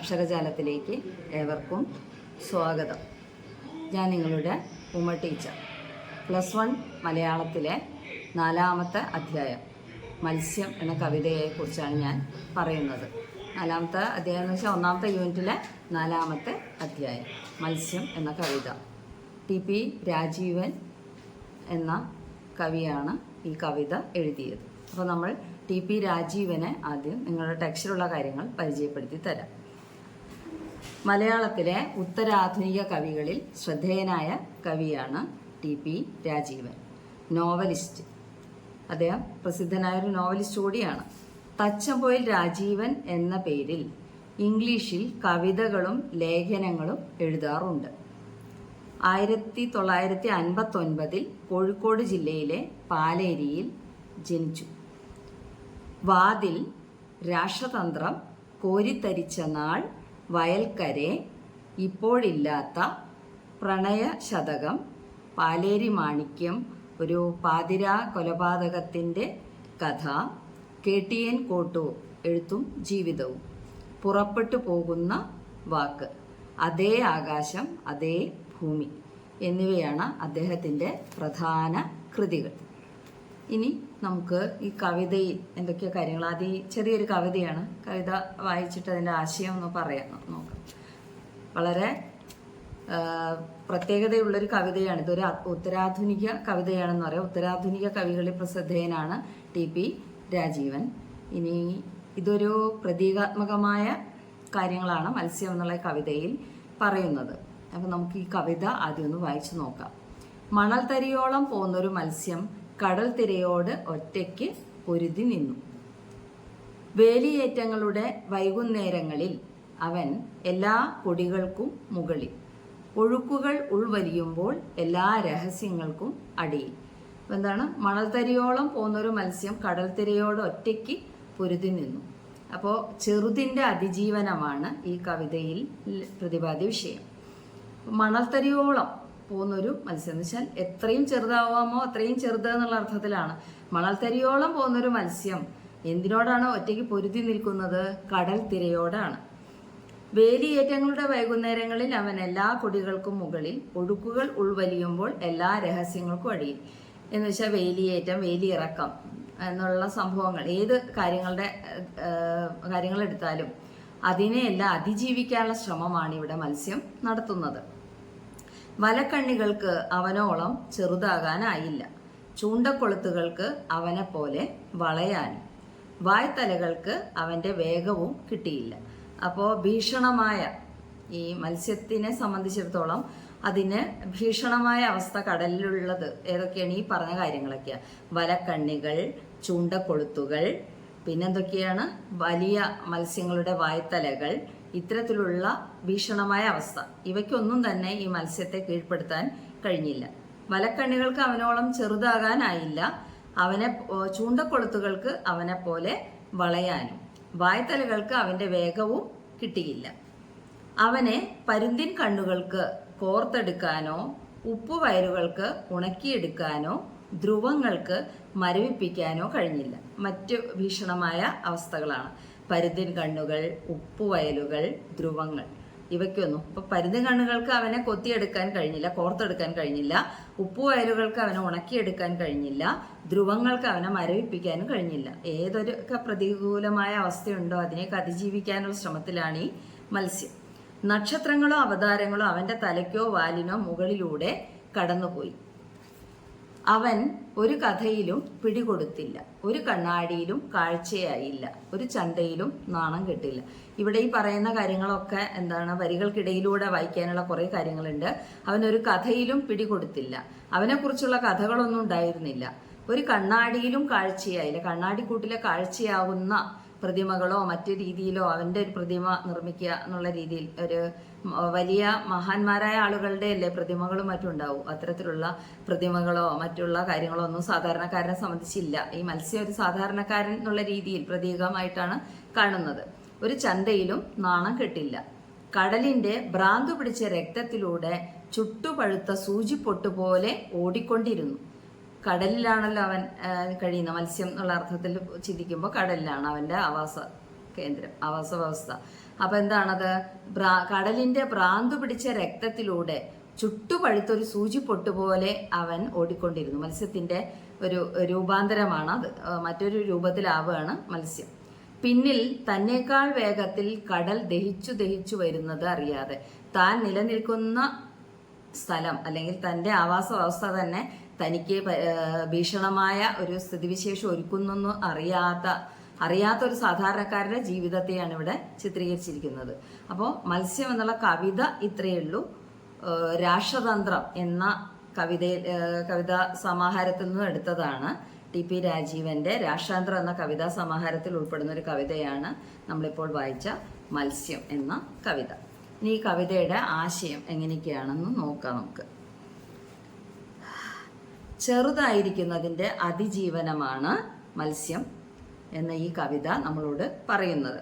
അക്ഷരജാലത്തിലേക്ക് ഏവർക്കും സ്വാഗതം. ഞാൻ നിങ്ങളുടെ ഉമ ടീച്ചർ. പ്ലസ് വൺ മലയാളത്തിലെ നാലാമത്തെ അധ്യായം മത്സ്യം എന്ന കവിതയെക്കുറിച്ചാണ് ഞാൻ പറയുന്നത്. നാലാമത്തെ അധ്യായം എന്ന് വെച്ചാൽ ഒന്നാമത്തെ യൂണിറ്റിലെ നാലാമത്തെ അധ്യായം മത്സ്യം എന്ന കവിത. ടി പി രാജീവൻ എന്ന കവിയാണ് ഈ കവിത എഴുതിയത്. അപ്പോൾ നമ്മൾ ടി പി രാജീവനെ ആദ്യം നിങ്ങളുടെ ടെക്സ്റ്റിലുള്ള കാര്യങ്ങൾ പരിചയപ്പെടുത്തി തരാം. മലയാളത്തിലെ ഉത്തരാധുനിക കവികളിൽ ശ്രദ്ധേയനായ കവിയാണ് ടി പി രാജീവൻ നോവലിസ്റ്റ്. അദ്ദേഹം പ്രസിദ്ധനായ ഒരു നോവലിസ്റ്റ് കൂടിയാണ്. തച്ചമ്പോയിൽ രാജീവൻ എന്ന പേരിൽ ഇംഗ്ലീഷിൽ കവിതകളും ലേഖനങ്ങളും എഴുതാറുണ്ട്. ആയിരത്തി തൊള്ളായിരത്തി അൻപത്തൊൻപതിൽ കോഴിക്കോട് ജില്ലയിലെ പാലേരിയിൽ ജനിച്ചു. വാതിൽ രാഷ്ട്രതന്ത്രം കോരിത്തരിച്ച നാൾ വയൽക്കരെ ഇപ്പോഴില്ലാത്ത പ്രണയ ശതകം പാലേരി മാണിക്യം ഒരു പാതിരാ കൊലപാതകത്തിന്റെ കഥ കെ ടി എൻ കോട്ടു എഴുത്തും ജീവിതവും. പുറപ്പെട്ടു പോകുന്ന വാക്ക് അതേ ആകാശം അതേ ഭൂമി എന്നിവയാണ് അദ്ദേഹത്തിന്റെ പ്രധാന കൃതികൾ. ഇനി നമുക്ക് ഈ കവിതയിൽ എന്തൊക്കെയോ കാര്യങ്ങൾ. ആദ്യം ഈ ചെറിയൊരു കവിതയാണ്. കവിത വായിച്ചിട്ട് അതിന്റെ ആശയം ഒന്ന് പറയാം. നോക്കാം. വളരെ പ്രത്യേകതയുള്ളൊരു കവിതയാണ്. ഇതൊരു ഉത്തരാധുനിക കവിതയാണെന്ന് പറയാം. ഉത്തരാധുനിക കവികളിൽ പ്രസിദ്ധേയനാണ് ടി. പി. രാജീവൻ. ഇനി ഇതൊരു പ്രതീകാത്മകമായ കാര്യങ്ങളാണ് മത്സ്യം എന്നുള്ള കവിതയിൽ പറയുന്നത്. അപ്പം നമുക്ക് ഈ കവിത ആദ്യം ഒന്ന് വായിച്ചു നോക്കാം. മണൽ തരിയോളം പോകുന്നൊരു മത്സ്യം കടൽ തിരയോട് ഒറ്റയ്ക്ക് പൊരുതി നിന്നു. വേലിയേറ്റങ്ങളുടെ വൈകുന്നേരങ്ങളിൽ അവൻ എല്ലാ കൊടികൾക്കും മുകളിൽ. ഒഴുക്കുകൾ ഉൾവലിയുമ്പോൾ എല്ലാ രഹസ്യങ്ങൾക്കും അടിയിൽ. അപ്പം എന്താണ്? മണൽത്തരിയോളം പോകുന്നൊരു മത്സ്യം കടൽ തിരയോട് ഒറ്റയ്ക്ക് പൊരുതി നിന്നു. അപ്പോൾ ചെറുതിന്റെ അതിജീവനമാണ് ഈ കവിതയിൽ പ്രതിപാദ്യ വിഷയം. മണൽത്തരിയോളം പോകുന്നൊരു മത്സ്യം. എന്ന് വെച്ചാൽ എത്രയും ചെറുതാവാമോ അത്രയും ചെറുത് എന്നുള്ള അർത്ഥത്തിലാണ്. മണൽത്തരിയോളം പോകുന്നൊരു മത്സ്യം എന്തിനോടാണ് ഒറ്റയ്ക്ക് പൊരുതി നിൽക്കുന്നത്? കടൽ തിരയോടാണ്. വേലിയേറ്റങ്ങളുടെ വൈകുന്നേരങ്ങളിൽ അവൻ എല്ലാ കൊടികൾക്കും മുകളിൽ ഒഴുക്കുകൾ ഉൾവലിയുമ്പോൾ എല്ലാ രഹസ്യങ്ങൾക്കും അടിയിൽ. എന്ന് വെച്ചാൽ വേലിയേറ്റം വേലിയിറക്കം എന്നുള്ള സംഭവങ്ങൾ. ഏത് കാര്യങ്ങളുടെ കാര്യങ്ങളെടുത്താലും അതിനെയെല്ലാം അതിജീവിക്കാനുള്ള ശ്രമമാണ് ഇവിടെ മത്സ്യം നടത്തുന്നത്. വലക്കണ്ണികൾക്ക് അവനോളം ചെറുതാകാനായില്ല. ചൂണ്ടക്കൊളുത്തുകൾക്ക് പോലെ വളയാനും. വായ്ത്തലകൾക്ക് അവന്റെ വേഗവും കിട്ടിയില്ല. അപ്പോൾ ഭീഷണമായ ഈ മത്സ്യത്തിനെ സംബന്ധിച്ചിടത്തോളം അതിന് ഭീഷണമായ അവസ്ഥ കടലിലുള്ളത് ഏതൊക്കെയാണ്? ഈ പറഞ്ഞ കാര്യങ്ങളൊക്കെയാണ് വലക്കണ്ണികൾ ചൂണ്ടക്കൊളുത്തുകൾ പിന്നെന്തൊക്കെയാണ്? വലിയ മത്സ്യങ്ങളുടെ വായ്ത്തലകൾ ഇത്തരത്തിലുള്ള ഭീഷണമായ അവസ്ഥ. ഇവയ്ക്കൊന്നും തന്നെ ഈ മത്സ്യത്തെ കീഴ്പ്പെടുത്താൻ കഴിഞ്ഞില്ല. വലക്കണ്ണികൾക്ക് അവനോളം ചെറുതാകാനായില്ല. അവനെ ചൂണ്ടക്കൊളുത്തുകൾക്ക് അവനെ പോലെ വളയാനും വായ്ത്തലകൾക്ക് അവന്റെ വേഗവും കിട്ടിയില്ല. അവനെ പരുന്തിൻ കണ്ണുകൾക്ക് കോർത്തെടുക്കാനോ ഉപ്പുവയറുകൾക്ക് ഉണക്കിയെടുക്കാനോ ധ്രുവങ്ങൾക്ക് മരവിപ്പിക്കാനോ കഴിഞ്ഞില്ല. മറ്റ് ഭീഷണമായ അവസ്ഥകളാണ്. പരുന്തിൻ കണ്ണുകൾ ഉപ്പുവയലുകൾ ധ്രുവങ്ങൾ. ഇവയ്ക്കൊന്നും. ഇപ്പൊ പരുതിൻ കണ്ണുകൾക്ക് അവനെ കൊത്തിയെടുക്കാൻ കഴിഞ്ഞില്ല കോർത്തെടുക്കാൻ കഴിഞ്ഞില്ല. ഉപ്പുവയലുകൾക്ക് അവനെ ഉണക്കിയെടുക്കാൻ കഴിഞ്ഞില്ല. ധ്രുവങ്ങൾക്ക് അവനെ മരവിപ്പിക്കാനും കഴിഞ്ഞില്ല. ഏതൊരു പ്രതികൂലമായ അവസ്ഥയുണ്ടോ അതിനെയൊക്കെ അതിജീവിക്കാനുള്ള ശ്രമത്തിലാണ് ഈ മത്സ്യം. നക്ഷത്രങ്ങളോ അവതാരങ്ങളോ അവന്റെ തലയ്ക്കോ വാലിനോ മുകളിലൂടെ കടന്നുപോയി. അവൻ ഒരു കഥയിലും പിടികൊടുത്തില്ല. ഒരു കണ്ണാടിയിലും കാഴ്ചയായില്ല. ഒരു ചണ്ടയിലും നാണം കെട്ടില്ല. ഇവിടെ ഈ പറയുന്ന കാര്യങ്ങളൊക്കെ എന്താണ് വരികൾക്കിടയിലൂടെ വായിക്കാനുള്ള കുറേ കാര്യങ്ങളുണ്ട്. അവൻ ഒരു കഥയിലും പിടികൊടുത്തില്ല. അവനെക്കുറിച്ചുള്ള കഥകളൊന്നും ഉണ്ടായിരുന്നില്ല. ഒരു കണ്ണാടിയിലും കാഴ്ചയായില്ല. കണ്ണാടിക്കൂട്ടിലെ കാഴ്ചയാവുന്ന പ്രതിമകളോ മറ്റു രീതിയിലോ അവന്റെ ഒരു പ്രതിമ നിർമ്മിക്കുക എന്നുള്ള രീതിയിൽ ഒരു വലിയ മഹാന്മാരായ ആളുകളുടെ അല്ലേ പ്രതിമകളും മറ്റും ഉണ്ടാവും. അത്തരത്തിലുള്ള പ്രതിമകളോ മറ്റുള്ള കാര്യങ്ങളോ ഒന്നും സാധാരണക്കാരനെ സംബന്ധിച്ചില്ല. ഈ മത്സ്യം ഒരു സാധാരണക്കാരൻ എന്നുള്ള രീതിയിൽ പ്രതീകമായിട്ടാണ് കാണുന്നത്. ഒരു ചന്തയിലും നാണം കെട്ടില്ല. കടലിന്റെ ഭ്രാന്ത് പിടിച്ച രക്തത്തിലൂടെ ചുട്ടുപഴുത്ത സൂചിപ്പൊട്ട് പോലെ ഓടിക്കൊണ്ടിരുന്നു. കടലിലാണല്ലോ അവൻ കഴിയുന്ന മത്സ്യം എന്നുള്ള അർത്ഥത്തിൽ ചിന്തിക്കുമ്പോൾ കടലിലാണ് അവന്റെ ആവാസ കേന്ദ്രം ആവാസ വ്യവസ്ഥ അപ്പൊ എന്താണത്? കടലിന്റെ ഭ്രാന്തു പിടിച്ച രക്തത്തിലൂടെ ചുട്ടുപഴുത്തൊരു സൂചിപ്പൊട്ട് പോലെ അവൻ ഓടിക്കൊണ്ടിരുന്നു. മത്സ്യത്തിന്റെ ഒരു രൂപാന്തരമാണ് അത് മറ്റൊരു രൂപത്തിലാവുകയാണ് മത്സ്യം. പിന്നിൽ തന്നേക്കാൾ വേഗത്തിൽ കടൽ ദഹിച്ചു ദഹിച്ചു വരുന്നത് അറിയാതെ താൻ നിലനിൽക്കുന്ന സ്ഥലം അല്ലെങ്കിൽ തന്റെ ആവാസ വ്യവസ്ഥ തന്നെ തനിക്ക് ഭീഷണമായ ഒരു സ്ഥിതിവിശേഷം ഒരുക്കുന്നെന്ന് അറിയാത്ത അറിയാത്ത ഒരു സാധാരണക്കാരുടെ ജീവിതത്തെയാണ് ഇവിടെ ചിത്രീകരിച്ചിരിക്കുന്നത്. അപ്പോൾ മത്സ്യം എന്നുള്ള കവിത ഇത്രയേ ഉള്ളൂ. രാഷ്ട്രതന്ത്രം എന്ന കവിത കവിതാ സമാഹാരത്തിൽ നിന്ന് എടുത്തതാണ്. ടി പി രാജീവന്റെ രാഷ്ട്രാന്തരം എന്ന കവിതാ സമാഹാരത്തിൽ ഉൾപ്പെടുന്ന ഒരു കവിതയാണ് നമ്മളിപ്പോൾ വായിച്ച മത്സ്യം എന്ന കവിത. ഇനി ഈ കവിതയുടെ ആശയം എങ്ങനെയൊക്കെയാണെന്ന് നോക്കാം നമുക്ക്. ചെറുതായിരിക്കുന്നതിന്റെ അതിജീവനമാണ് മത്സ്യം. എന്ന ഈ കവിത നമ്മളോട് പറയുന്നത്.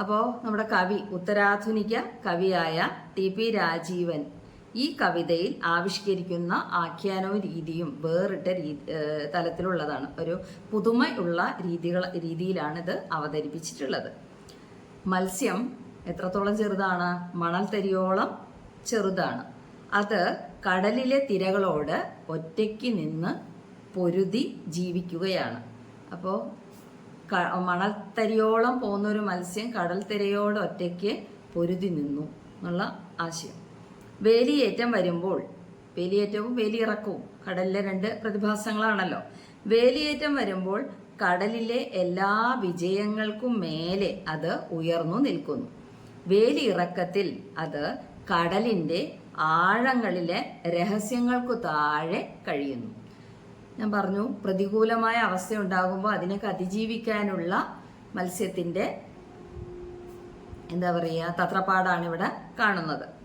അപ്പോൾ നമ്മുടെ കവി ഉത്തരാധുനിക കവിയായ ടി പി രാജീവൻ ഈ കവിതയിൽ ആവിഷ്കരിക്കുന്ന ആഖ്യാനവും രീതിയും വേറിട്ട തലത്തിലുള്ളതാണ്. ഒരു പുതുമയുള്ള രീതികൾ രീതിയിലാണ് ഇത് അവതരിപ്പിച്ചിട്ടുള്ളത്. മത്സ്യം എത്രത്തോളം ചെറുതാണ്? മണൽ തരിയോളം ചെറുതാണ്. അത് കടലിലെ തിരകളോട് ഒറ്റയ്ക്ക് നിന്ന് പൊരുതി ജീവിക്കുകയാണ്. അപ്പോൾ മണൽത്തരിയോളം പോകുന്ന ഒരു മത്സ്യം കടൽ തിരയോട് ഒറ്റയ്ക്ക് പൊരുതി നിന്നു എന്നുള്ള ആശയം. വേലിയേറ്റം വരുമ്പോൾ വേലിയേറ്റവും വേലിയിറക്കവും കടലിലെ രണ്ട് പ്രതിഭാസങ്ങളാണല്ലോ. വേലിയേറ്റം വരുമ്പോൾ കടലിലെ എല്ലാ വിജയങ്ങൾക്കും മേലെ അത് ഉയർന്നു നിൽക്കുന്നു. വേലിയിറക്കത്തിൽ അത് കടലിന്റെ ആഴങ്ങളിലെ രഹസ്യങ്ങൾക്കു താഴെ കഴിയുന്നു. ഞാൻ പറഞ്ഞു പ്രതികൂലമായ അവസ്ഥ ഉണ്ടാകുമ്പോൾ അതിനൊക്കെ അതിജീവിക്കാനുള്ള മത്സ്യത്തിന്റെ എന്താ പറയുക തത്രപ്പാടാണ് ഇവിടെ കാണുന്നത്.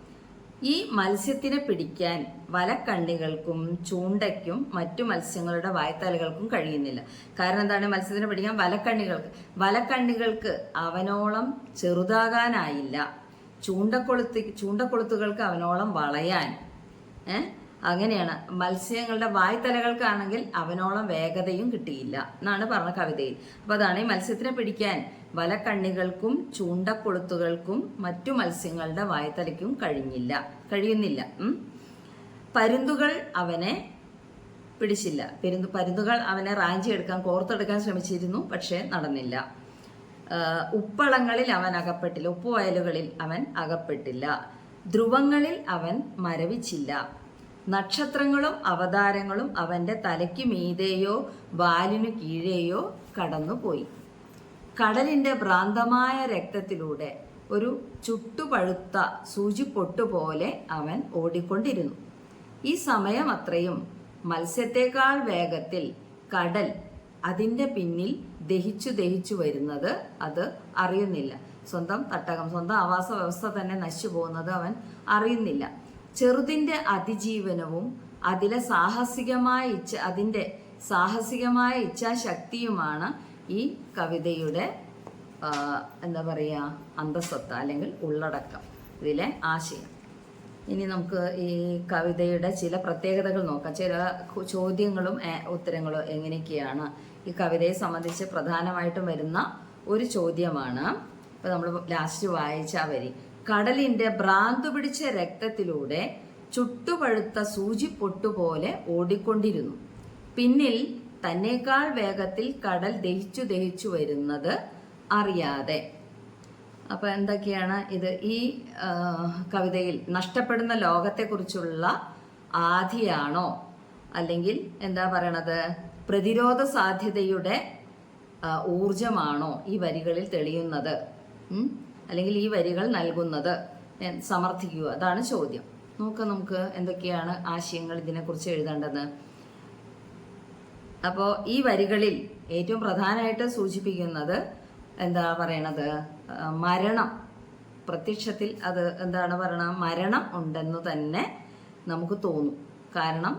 ഈ മത്സ്യത്തിനെ പിടിക്കാൻ വലക്കണ്ണികൾക്കും ചൂണ്ടയ്ക്കും മറ്റു മത്സ്യങ്ങളുടെ വായ്ത്തലകൾക്കും കഴിയുന്നില്ല. കാരണം എന്താണ്? മത്സ്യത്തിനെ പിടിക്കാൻ വലക്കണ്ണികൾക്ക്. വലക്കണ്ണികൾക്ക് അവനോളം ചെറുതാകാനായില്ല. ചൂണ്ടക്കൊളുത്ത് ചൂണ്ടക്കൊളുത്തുകൾക്ക് അവനോളം വളയാൻ ഏ? അങ്ങനെയാണ്. മത്സ്യങ്ങളുടെ വായ്ത്തലകൾക്കാണെങ്കിൽ അവനോളം വേഗതയും കിട്ടിയില്ല എന്നാണ് പറഞ്ഞ കവിതയിൽ. അപ്പോൾ അതാണ് ഈ മത്സ്യത്തിനെ പിടിക്കാൻ വലക്കണ്ണികൾക്കും ചൂണ്ടക്കൊളുത്തുകൾക്കും മറ്റു മത്സ്യങ്ങളുടെ വായ്ത്തലയ്ക്കും കഴിഞ്ഞില്ല. കഴിയുന്നില്ല. പരുന്തുകൾ അവനെ പിടിച്ചില്ല. പെരുന്തു പരുന്തുകൾ അവനെ റാഞ്ചി എടുക്കാൻ കോർത്തെടുക്കാൻ ശ്രമിച്ചിരുന്നു പക്ഷേ നടന്നില്ല. ഉപ്പളങ്ങളിൽ അവൻ അകപ്പെട്ടില്ല. ഉപ്പുവയലുകളിൽ അവൻ അകപ്പെട്ടില്ല. ധ്രുവങ്ങളിൽ അവൻ മരവിച്ചില്ല. നക്ഷത്രങ്ങളും അവതാരങ്ങളും അവന്റെ തലയ്ക്ക് മീതെയോ വാലിനു കീഴെയോ കടന്നുപോയി. കടലിന്റെ ഭ്രാന്തമായ രക്തത്തിലൂടെ ഒരു ചുട്ടുപഴുത്ത സൂചിപ്പൊട്ടു പോലെ അവൻ ഓടിക്കൊണ്ടിരുന്നു. ഈ സമയം അത്രയും മത്സ്യത്തെക്കാൾ വേഗത്തിൽ കടൽ അതിന്റെ പിന്നിൽ ദഹിച്ചു ദഹിച്ചു വരുന്നത് അത് അറിയുന്നില്ല. സ്വന്തം തട്ടകം സ്വന്തം ആവാസ വ്യവസ്ഥ തന്നെ നശിച്ചു പോകുന്നത് അവൻ അറിയുന്നില്ല. ചെറുതിന്റെ അതിജീവനവും അതിലെ സാഹസികമായ ഇച്ഛ അതിന്റെ സാഹസികമായ ഇച്ഛാശക്തിയുമാണ് ഈ കവിതയുടെ എന്താ പറയുക അന്തസ്വത്ത അല്ലെങ്കിൽ ഉള്ളടക്കം. ഇതിലെ ആശയം. ഇനി നമുക്ക് ഈ കവിതയുടെ ചില പ്രത്യേകതകൾ നോക്കാം. ചില ചോദ്യങ്ങളും ഉത്തരങ്ങളും എങ്ങനെയൊക്കെയാണ് ഈ കവിതയെ സംബന്ധിച്ച് പ്രധാനമായിട്ടും വരുന്ന ഒരു ചോദ്യമാണ്. ഇപ്പൊ നമ്മൾ ലാസ്റ്റ് വായിച്ച വരി. കടലിന്റെ ഭ്രാന്തു പിടിച്ച രക്തത്തിലൂടെ ചുട്ടുപഴുത്ത സൂചിപ്പൊട്ടുപോലെ ഓടിക്കൊണ്ടിരുന്നു. പിന്നിൽ തന്നേക്കാൾ വേഗത്തിൽ കടൽ ദഹിച്ചു ദഹിച്ചു വരുന്നത് അറിയാതെ. അപ്പൊ എന്തൊക്കെയാണ് ഇത്? ഈ കവിതയിൽ നഷ്ടപ്പെടുന്ന ലോകത്തെക്കുറിച്ചുള്ള ആധിയാണോ? അല്ലെങ്കിൽ എന്താ പറയണത്? പ്രതിരോധ സാധ്യതയുടെ ഊർജമാണോ ഈ വരികളിൽ തെളിയുന്നത്? അല്ലെങ്കിൽ ഈ വരികൾ നൽകുന്നത് സമർത്ഥിക്കുക. അതാണ് ചോദ്യം. നോക്കാം നമുക്ക് എന്തൊക്കെയാണ് ആശയങ്ങൾ ഇതിനെക്കുറിച്ച് എഴുതേണ്ടത്. അപ്പോൾ ഈ വരികളിൽ ഏറ്റവും പ്രധാനമായിട്ട് സൂചിപ്പിക്കുന്നത് എന്താ പറയണത്? മരണം. പ്രത്യക്ഷത്തിൽ അത് എന്താണ് പറയണത് മരണം ഉണ്ടെന്ന് തന്നെ നമുക്ക് തോന്നും. കാരണം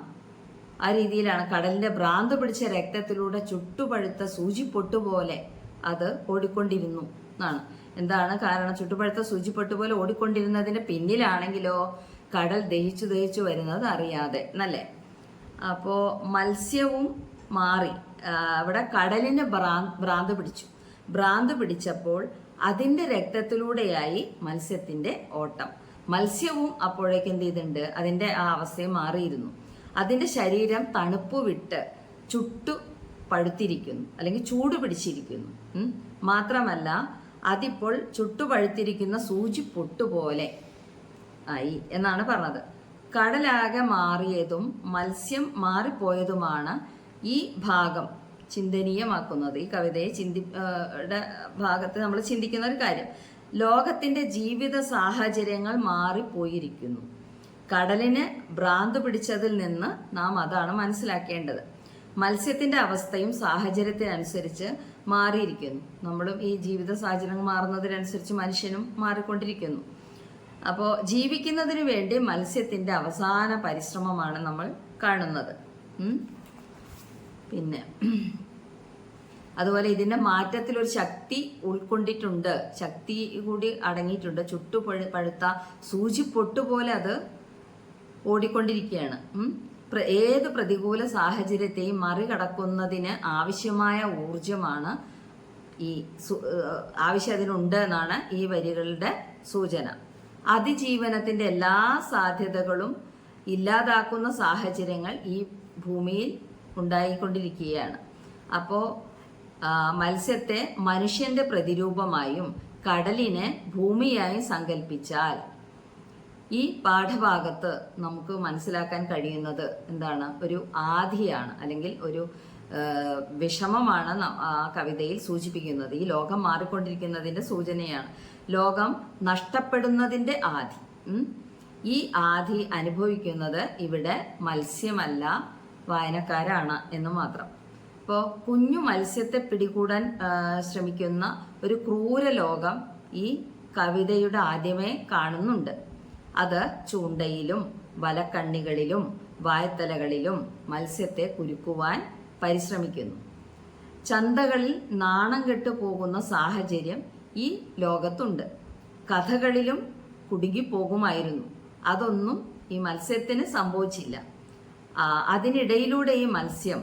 ആ രീതിയിലാണ് കടലിന്റെ ഭ്രാന്ത് പിടിച്ച രക്തത്തിലൂടെ ചുട്ടുപഴുത്ത സൂചിപ്പൊട്ടുപോലെ അത് ഓടിക്കൊണ്ടിരുന്നു എന്നാണ്. എന്താണ് കാരണം? ചുട്ടുപഴുത്ത സൂചിപ്പൊട്ട് പോലെ ഓടിക്കൊണ്ടിരുന്നതിന്റെ പിന്നിലാണെങ്കിലോ കടൽ ദഹിച്ചു ദഹിച്ചു വരുന്നത് അറിയാതെ എന്നല്ലേ അപ്പോ മത്സ്യവും മാറി. അവിടെ കടലിന് ഭ്രാ ഭ്രാന്ത് പിടിച്ചു. ഭ്രാന്ത് പിടിച്ചപ്പോൾ അതിന്റെ രക്തത്തിലൂടെയായി മത്സ്യത്തിന്റെ ഓട്ടം. മത്സ്യവും അപ്പോഴേക്ക് എന്ത് ചെയ്തിട്ടുണ്ട്? അതിന്റെ ആ അവസ്ഥയെ മാറിയിരുന്നു. അതിന്റെ ശരീരം തണുപ്പ് വിട്ട് ചുട്ടു പഴുത്തിരിക്കുന്നു. അല്ലെങ്കിൽ ചൂട് പിടിച്ചിരിക്കുന്നു. മാത്രമല്ല അതിപ്പോൾ ചുട്ടുപഴുത്തിരിക്കുന്ന സൂചി പൊട്ടുപോലെ ആയി എന്നാണ് പറഞ്ഞത്. കടലാകെ മാറിയതും മത്സ്യം മാറിപ്പോയതുമാണ് ഈ ഭാഗം ചിന്തനീയമാക്കുന്നത്. ഈ കവിതയെ ചിന്തി ഭാഗത്ത് നമ്മൾ ചിന്തിക്കുന്ന ഒരു കാര്യം. ലോകത്തിന്റെ ജീവിത സാഹചര്യങ്ങൾ മാറിപ്പോയിരിക്കുന്നു. കടലിന് ഭ്രാന്ത് പിടിച്ചതിൽ നിന്ന് നാം അതാണ് മനസ്സിലാക്കേണ്ടത്. മത്സ്യത്തിന്റെ അവസ്ഥയും സാഹചര്യത്തിനനുസരിച്ച് മാറിയിരിക്കുന്നു. നമ്മളും ഈ ജീവിത സാഹചര്യങ്ങൾ മാറുന്നതിനനുസരിച്ച് മനുഷ്യനും മാറിക്കൊണ്ടിരിക്കുന്നു. അപ്പോൾ ജീവിക്കുന്നതിന് വേണ്ടി മത്സ്യത്തിന്റെ അവസാന പരിശ്രമമാണ് നമ്മൾ കാണുന്നത്. പിന്നെ അതുപോലെ ഇതിന്റെ മാറ്റത്തിൽ ഒരു ശക്തി ഉൾക്കൊണ്ടിട്ടുണ്ട്. ശക്തി കൂടി അടങ്ങിയിട്ടുണ്ട്. ചുട്ടു പഴു- പഴുത്ത സൂചി പൊട്ടുപോലെ അത് ഓടിക്കൊണ്ടിരിക്കുകയാണ്. ഏത് പ്രതികൂല സാഹചര്യത്തെയും മറികടക്കുന്നതിന് ആവശ്യമായ ഊർജമാണ് ഈ ആവശ്യം അതിനുണ്ട് എന്നാണ് ഈ വരികളുടെ സൂചന. അതിജീവനത്തിന്റെ എല്ലാ സാധ്യതകളും ഇല്ലാതാക്കുന്ന സാഹചര്യങ്ങൾ ഈ ഭൂമിയിൽ ഉണ്ടായിക്കൊണ്ടിരിക്കുകയാണ്. അപ്പോൾ മത്സ്യത്തെ മനുഷ്യന്റെ പ്രതിരൂപമായും കടലിനെ ഭൂമിയായും സങ്കല്പിച്ചാൽ ഈ പാഠഭാഗത്ത് നമുക്ക് മനസ്സിലാക്കാൻ കഴിയുന്നത് എന്താണ്? ഒരു ആധിയാണ് അല്ലെങ്കിൽ ഒരു വിഷമമാണ് ആ കവിതയിൽ സൂചിപ്പിക്കുന്നത്. ഈ ലോകം മാറിക്കൊണ്ടിരിക്കുന്നതിന്റെ സൂചനയാണ്. ലോകം നഷ്ടപ്പെടുന്നതിന്റെ ആധി. ഈ ആധി അനുഭവിക്കുന്നത് ഇവിടെ മത്സ്യമല്ല വായനക്കാരാണ് എന്ന് മാത്രം. ഇപ്പോൾ കുഞ്ഞു മത്സ്യത്തെ പിടികൂടാൻ ശ്രമിക്കുന്ന ഒരു ക്രൂര ലോകം ഈ കവിതയുടെ ആദ്യമേ കാണുന്നുണ്ട്. അത് ചൂണ്ടയിലും വലക്കണ്ണികളിലും വായത്തലകളിലും മത്സ്യത്തെ കുരുക്കുവാൻ പരിശ്രമിക്കുന്നു. ചന്തകളിൽ നാണം കെട്ടു പോകുന്ന സാഹചര്യം ഈ ലോകത്തുണ്ട്. കഥകളിലും കുടുങ്ങിപ്പോകുമായിരുന്നു അതൊന്നും ഈ മത്സ്യത്തിന് സംഭവിച്ചില്ല. അതിനിടയിലൂടെ ഈ മത്സ്യം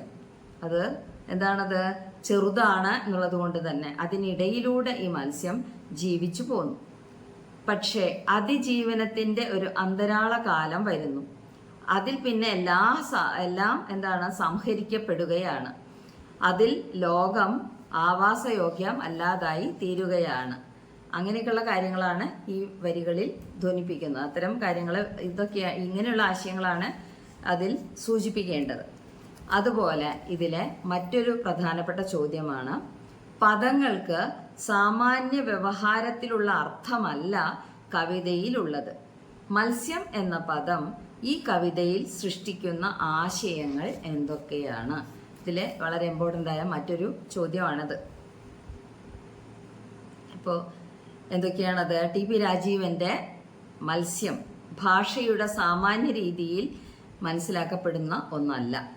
അത് എന്താണത്? ചെറുതാണ് എന്നുള്ളത് കൊണ്ട് തന്നെ അതിനിടയിലൂടെ ഈ മത്സ്യം ജീവിച്ചു പോന്നു. പക്ഷേ അതിജീവനത്തിന്റെ ഒരു അന്തരാള കാലം വരുന്നു. അതിൽ പിന്നെ എല്ലാ എല്ലാം എന്താണ് സംഹരിക്കപ്പെടുകയാണ്. അതിൽ ലോകം ആവാസയോഗ്യം അല്ലാതായി തീരുകയാണ്. അങ്ങനെയൊക്കെയുള്ള കാര്യങ്ങളാണ് ഈ വരികളിൽ ധ്വനിപ്പിക്കുന്നത്. അത്തരം കാര്യങ്ങൾ ഇതൊക്കെ ഇങ്ങനെയുള്ള ആശയങ്ങളാണ് അതിൽ സൂചിപ്പിക്കേണ്ടത്. അതുപോലെ ഇതിലെ മറ്റൊരു പ്രധാനപ്പെട്ട ചോദ്യമാണ് പദങ്ങൾക്ക് സാമാന്യ വ്യവഹാരത്തിലുള്ള അർത്ഥമല്ല കവിതയിലുള്ളത്. മത്സ്യം എന്ന പദം ഈ കവിതയിൽ സൃഷ്ടിക്കുന്ന ആശയങ്ങൾ എന്തൊക്കെയാണ്? ഇതിലെ വളരെ ഇമ്പോർട്ടന്റ് ആയ മറ്റൊരു ചോദ്യമാണത്. ഇപ്പോൾ എന്തൊക്കെയാണത്? ടി പി രാജീവന്റെ മത്സ്യം ഭാഷയുടെ സാമാന്യ രീതിയിൽ മനസ്സിലാക്കപ്പെടുന്ന ഒന്നല്ല.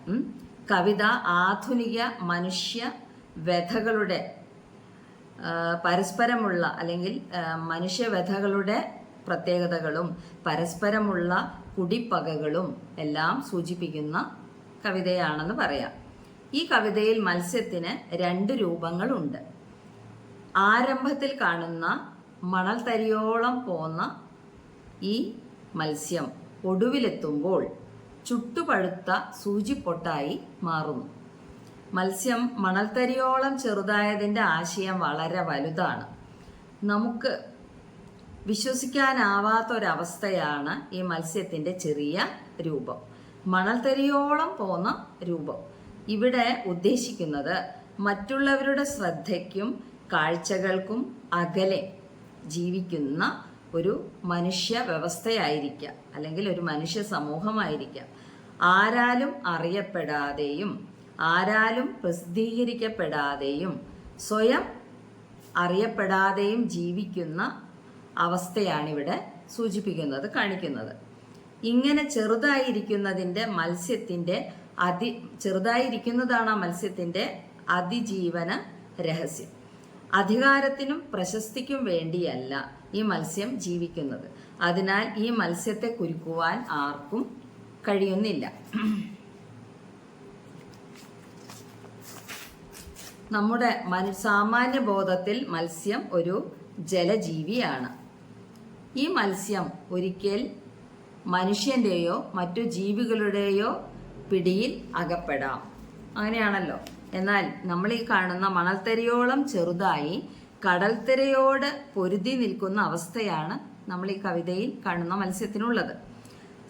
കവിത ആധുനിക മനുഷ്യ വ്യഥകളുടെ പരസ്പരമുള്ള അല്ലെങ്കിൽ മനുഷ്യവധകളുടെ പ്രത്യേകതകളും പരസ്പരമുള്ള കുടിപ്പകകളും എല്ലാം സൂചിപ്പിക്കുന്ന കവിതയാണെന്ന് പറയാം. ഈ കവിതയിൽ മത്സ്യത്തിന് രണ്ട് രൂപങ്ങളുണ്ട്. ആരംഭത്തിൽ കാണുന്ന മണൽ തരിയോളം പോന്ന ഈ മത്സ്യം ഒടുവിലെത്തുമ്പോൾ ചുട്ടുപഴുത്ത സൂചിപ്പൊട്ടായി മാറുന്നു. മത്സ്യം മണൽത്തരിയോളം ചെറുതായതിന്റെ ആശയം വളരെ വലുതാണ്. നമുക്ക് വിശ്വസിക്കാനാവാത്തൊരവസ്ഥയാണ് ഈ മത്സ്യത്തിന്റെ ചെറിയ രൂപം. മണൽത്തരിയോളം പോന്ന രൂപം. ഇവിടെ ഉദ്ദേശിക്കുന്നത് മറ്റുള്ളവരുടെ ശ്രദ്ധയ്ക്കും കാഴ്ചകൾക്കും അകലെ ജീവിക്കുന്ന ഒരു മനുഷ്യ വ്യവസ്ഥയായിരിക്കാം. അല്ലെങ്കിൽ ഒരു മനുഷ്യ സമൂഹമായിരിക്കാം. ആരാലും അറിയപ്പെടാതെയും ആരാലും പ്രസിദ്ധീകരിക്കപ്പെടാതെയും സ്വയം അറിയപ്പെടാതെയും ജീവിക്കുന്ന അവസ്ഥയാണിവിടെ സൂചിപ്പിക്കുന്നത് കാണിക്കുന്നത്. ഇങ്ങനെ ചെറുതായിരിക്കുന്നതിന്റെ മത്സ്യത്തിന്റെ അതി ചെറുതായിരിക്കുന്നതാണ് ആ മത്സ്യത്തിന്റെ അതിജീവന രഹസ്യം. അധികാരത്തിനും പ്രശസ്തിക്കും വേണ്ടിയല്ല ഈ മത്സ്യം ജീവിക്കുന്നത്. അതിനാൽ ഈ മത്സ്യത്തെ കുരുക്കുവാൻ ആർക്കും കഴിയുന്നില്ല. നമ്മുടെ മനു സാമാന്യ ബോധത്തിൽ മത്സ്യം ഒരു ജലജീവിയാണ്. ഈ മത്സ്യം ഒരിക്കൽ മനുഷ്യന്റെയോ മറ്റു ജീവികളുടെയോ പിടിയിൽ അകപ്പെടാം. അങ്ങനെയാണല്ലോ. എന്നാൽ നമ്മൾ ഈ കാണുന്ന മണൽത്തരയോളം ചെറുതായി കടൽത്തരയോട് പൊരുതി നിൽക്കുന്ന അവസ്ഥയാണ് നമ്മൾ ഈ കവിതയിൽ കാണുന്ന മത്സ്യത്തിനുള്ളത്.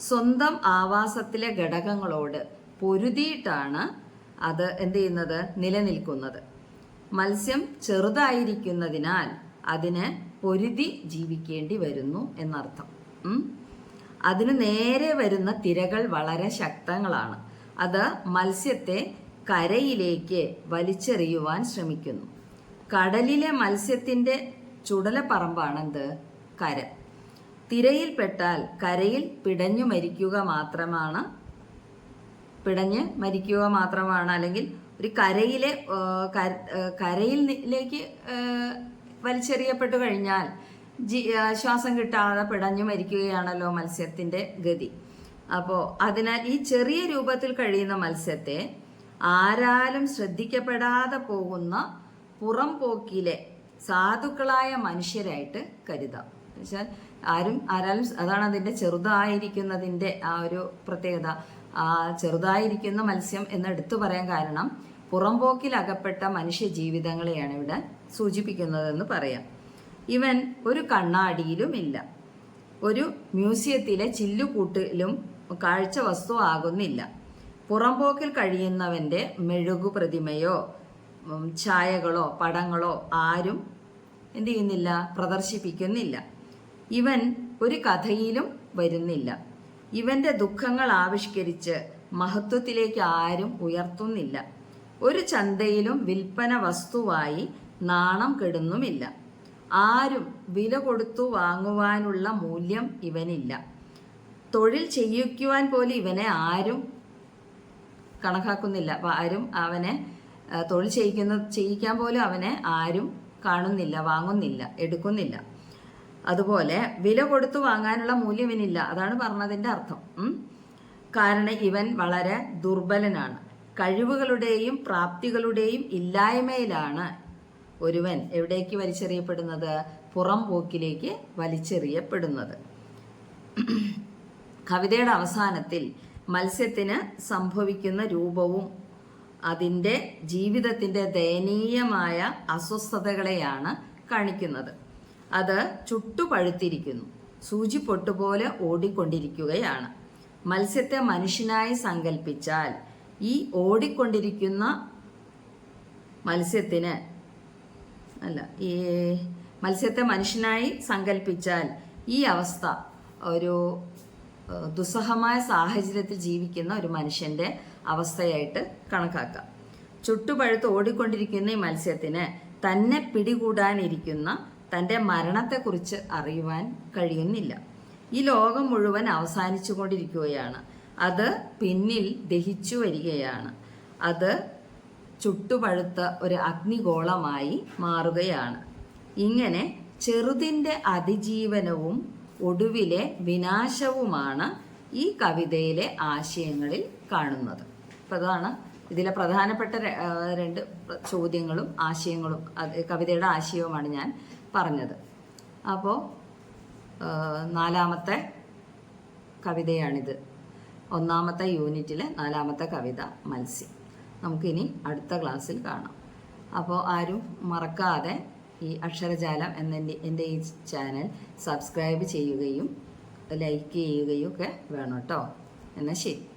സ്വന്തം ആവാസത്തിലെ ഘടകങ്ങളോട് പൊരുതിയിട്ടാണ് അത് എന്ത് ചെയ്യുന്നത്? നിലനിൽക്കുന്നത്. മത്സ്യം ചെറുതായിരിക്കുന്നതിനാൽ അതിന് പൊരുതി ജീവിക്കേണ്ടി വരുന്നു എന്നർത്ഥം. അതിന് നേരെ വരുന്ന തിരകൾ വളരെ ശക്തങ്ങളാണ്. അത് മത്സ്യത്തെ കരയിലേക്ക് വലിച്ചെറിയുവാൻ ശ്രമിക്കുന്നു. കടലിലെ മത്സ്യത്തിന്റെ ചുടലപ്പറമ്പാണെന്ത് കര. തിരയിൽപ്പെട്ടാൽ കരയിൽ പിടഞ്ഞു മരിക്കുക മാത്രമാണ് പിടഞ്ഞ് മരിക്കുക മാത്രമാണ് അല്ലെങ്കിൽ ഒരു കരയിലെ കരയിലേക്ക് വലിച്ചെറിയപ്പെട്ടു കഴിഞ്ഞാൽ ജി ശ്വാസം കിട്ടാതെ പിടഞ്ഞു മരിക്കുകയാണല്ലോ മത്സ്യത്തിന്റെ ഗതി. അപ്പോൾ അതിനാൽ ഈ ചെറിയ രൂപത്തിൽ കഴിയുന്ന മത്സ്യത്തെ ആരാലും ശ്രദ്ധിക്കപ്പെടാതെ പോകുന്ന പുറം പോക്കിലെ സാധുക്കളായ മനുഷ്യരായിട്ട് കരുതാം. എന്നുവെച്ചാൽ ആരും ആരാലും അതാണ് അതിന്റെ ചെറുതായിരിക്കുന്നതിന്റെ ആ ഒരു പ്രത്യേകത. ആ ചെറുതായിരിക്കുന്ന മത്സ്യം എന്ന് എടുത്തു പറയാൻ കാരണം പുറംപോക്കിൽ അകപ്പെട്ട മനുഷ്യ ജീവിതങ്ങളെയാണ് ഇവിടെ സൂചിപ്പിക്കുന്നതെന്ന് പറയാം. ഇവൻ ഒരു കണ്ണാടിയിലുമില്ല. ഒരു മ്യൂസിയത്തിലെ ചില്ലുകൂട്ടിലും കാഴ്ച വസ്തു ആകുന്നില്ല പുറംപോക്കിൽ കഴിയുന്നവന്റെ മെഴുകു പ്രതിമയോ ഛായകളോ പടങ്ങളോ ആരും എന്ത് ചെയ്യുന്നില്ല പ്രദർശിപ്പിക്കുന്നില്ല. ഇവൻ ഒരു കഥയിലും വരുന്നില്ല. ഇവന്റെ ദുഃഖങ്ങൾ ആവിഷ്കരിച്ച് മഹത്വത്തിലേക്ക് ആരും ഉയർത്തുന്നില്ല. ഒരു ചന്തയിലും വിൽപ്പന വസ്തുവായി നാണം കെടുന്നുമില്ല. ആരും വില കൊടുത്തു വാങ്ങുവാനുള്ള മൂല്യം ഇവനില്ല. തൊഴിൽ ചെയ്യിക്കുവാൻ പോലും ഇവനെ ആരും കണക്കാക്കുന്നില്ല. ആരും അവനെ തൊഴിൽ ചെയ്യിക്കുന്ന ചെയ്യിക്കാൻ പോലും അവനെ ആരും കാണുന്നില്ല വാങ്ങുന്നില്ല എടുക്കുന്നില്ല. അതുപോലെ വില കൊടുത്തു വാങ്ങാനുള്ള മൂല്യം ഇവനില്ല. അതാണ് പറഞ്ഞതിന്റെ അർത്ഥം. കാരണം ഇവൻ വളരെ ദുർബലനാണ്. കഴിവുകളുടെയും പ്രാപ്തികളുടെയും ഇല്ലായ്മയിലാണ് ഒരുവൻ എവിടേക്ക് വലിച്ചെറിയപ്പെടുന്നത്? പുറം പോക്കിലേക്ക് വലിച്ചെറിയപ്പെടുന്നത്. കവിതയുടെ അവസാനത്തിൽ മത്സ്യത്തിന് സംഭവിക്കുന്ന രൂപവും അതിന്റെ ജീവിതത്തിന്റെ ദയനീയമായ അസ്വസ്ഥതകളെയാണ് കാണിക്കുന്നത്. അത് ചുട്ടുപഴുത്തിരിക്കുന്നു. സൂചി പൊട്ടുപോലെ ഓടിക്കൊണ്ടിരിക്കുകയാണ്. മത്സ്യത്തെ മനുഷ്യനായി സങ്കല്പിച്ചാൽ ഈ ഓടിക്കൊണ്ടിരിക്കുന്ന മത്സ്യത്തിന് അല്ല ഈ മത്സ്യത്തെ മനുഷ്യനായി സങ്കല്പിച്ചാൽ ഈ അവസ്ഥ ഒരു ദുസ്സഹമായ സാഹചര്യത്തിൽ ജീവിക്കുന്ന ഒരു മനുഷ്യന്റെ അവസ്ഥയായിട്ട് കണക്കാക്കാം. ചുട്ടുപഴുത്ത് ഓടിക്കൊണ്ടിരിക്കുന്ന ഈ മത്സ്യത്തിന് തന്നെ പിടികൂടാനിരിക്കുന്ന തന്റെ മരണത്തെക്കുറിച്ച് അറിയുവാൻ കഴിയുന്നില്ല. ഈ ലോകം മുഴുവൻ അവസാനിച്ചു കൊണ്ടിരിക്കുകയാണ് അത് പിന്നിൽ ദഹിച്ചു വരികയാണ്. അത് ചുട്ടുപഴുത്ത ഒരു അഗ്നിഗോളമായി മാറുകയാണ്. ഇങ്ങനെ ചെറുതിന്റെ അതിജീവനവും ഒടുവിലെ വിനാശവുമാണ് ഈ കവിതയിലെ ആശയങ്ങളിൽ കാണുന്നത്. അപ്പം അതാണ് ഇതിലെ പ്രധാനപ്പെട്ട രണ്ട് ചോദ്യങ്ങളും ആശയങ്ങളും കവിതയുടെ ആശയവുമാണ് ഞാൻ പറഞ്ഞത്. അപ്പോൾ നാലാമത്തെ കവിതയാണിത്. ഒന്നാമത്തെ യൂണിറ്റിലെ നാലാമത്തെ കവിത മത്സ്യം. നമുക്കിനി അടുത്ത ക്ലാസ്സിൽ കാണാം. അപ്പോൾ ആരും മറക്കാതെ ഈ അക്ഷരജാലം എന്ന എന്റെ ഈ ചാനൽ സബ്സ്ക്രൈബ് ചെയ്യുകയും ലൈക്ക് ചെയ്യുകയും ഒക്കെ വേണം കേട്ടോ. എന്നാൽ ശരി.